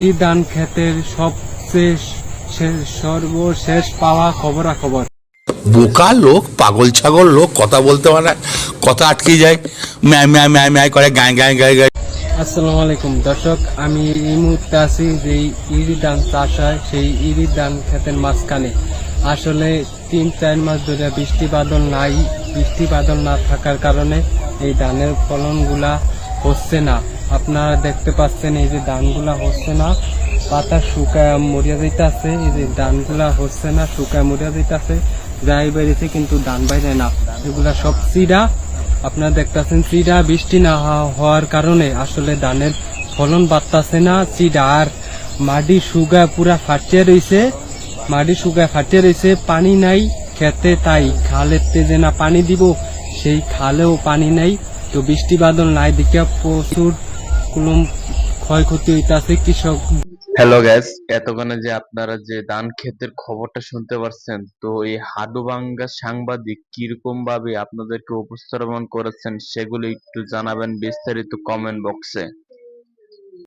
এই ধান ক্ষেতের সবচেয়ে সর্বশেষ পাওয়া খবরাখবর। বোকা লোক পাগল ছাগল লোক কথা বলতে পারে কথা আটকে যায়। ম্যায় ম্যায় ম্যায় ম্যায় করে গায়ে গায়ে গায়ে গায়ে। আসসালামু আলাইকুম। দর্শক আমি এই মুহূর্তে আছি যেই ইরি ধান চাষ হয় সেই ইরি ধান ক্ষেতের মাঝখানে। আসলে তিন চার মাস ধরে বৃষ্টি বাদল নাই বৃষ্টি বাদল না থাকার কারণে এই ধানের ফলনগুলা হচ্ছে না। আপনারা দেখতে পাচ্ছেন এই যে ধানগুলা হচ্ছে না, পাতা শুকায় মরিয়া যাইতেছে, এই যে ধানগুলা হচ্ছে না, শুকায় মরিয়া যাইতেছে, যাই বেরিয়েছে কিন্তু ধান বাইরে না। এগুলা সব চিরা আপনারা দেখতেছেন চিডা বৃষ্টি না হওয়ার কারণে আসলে ধানের ফলন বাড়তাছে না চিডা আর মাটি শুকায় পুরা ফাটিয়ে রয়েছে মাটি শুকায় ফাটিয়ে রয়েছে পানি নাই, খেতে তাই খালের তেজে না পানি দিব, সেই খালেও পানি নাই, তো বৃষ্টি বাদল নাই, দেখে প্রচুর কুলুম ক্ষয়ক্ষতি হইতাছে কৃষক হ্যালো গ্যাস এতক্ষণে যে আপনারা যে ধান ক্ষেতের খবরটা শুনতে পারছেন, তো এই হাডুবাঙ্গা সাংবাদিক কীরকম ভাবে আপনাদেরকে উপস্থাপন করেছেন, সেগুলো একটু জানাবেন বিস্তারিত কমেন্ট বক্সে